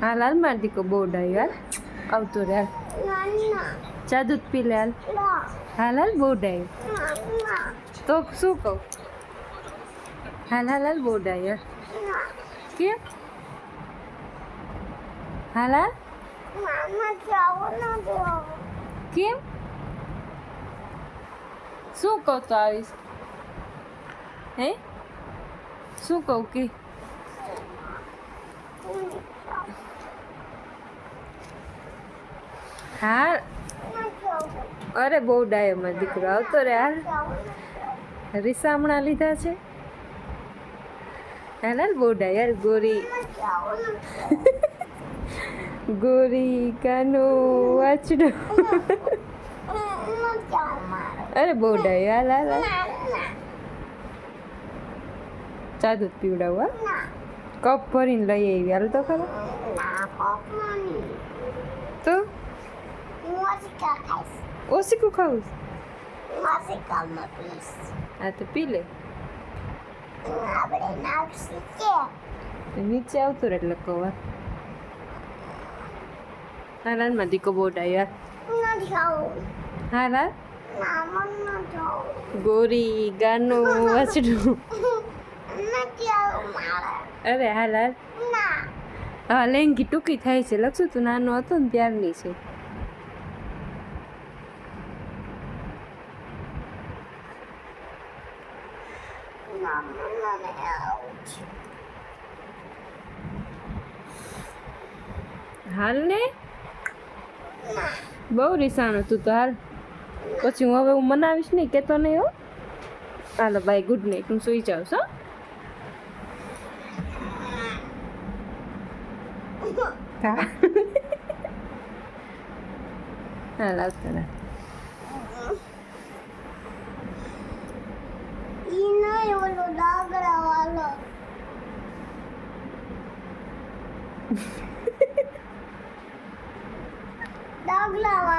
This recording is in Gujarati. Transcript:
હાલ લાલ માર દીકો બહુ ડાય યાર આવતો રે હાલ. ચા દૂધ પી લે, હાલ. હાલ હાલ, બહુ ડાય તો શું કહું? હાલ લાલ હાલ, બહુ કેમ હા લાલ કેમ? શું કહું તો આવીશ? હે? શું કહું કે? હા? અરે બહુ ડાયો મારો દીકરો આવતો રે હાલ. રીસામણા લીધા છે? હા બહુ ડાય. યાર ગોરી. ગોરી કાનો વાચડો અરે બહુ ડાયો. હાલ હાલ ચા દૂધ પીવડાવું હા? કપ ભરીને લઈ આવી હાલ તો ખરા. તો? ઓસીકું ખાવું છે? હા તો પી લે નીચે આવતું રહે એટલે કવર હાલ હાલમાં દીકો બહુ ડાયો હાલ હાલ ગોરી ગાનો વાચડું અરે હાલ હાલ હા લેંગી ટૂંકી થાય છે લખશું તું નાનો હતો ને ત્યારની છે હાલ ને બહુ રીસાણું તું તો હાલ. પછી હું હવે હું મનાવીશ નહીં કેતો નહીં હો. હાલો બાય ગુડ નાઇટ હું સુઈ જાઉં છું હા. હાલ આવતો રહે દાગલા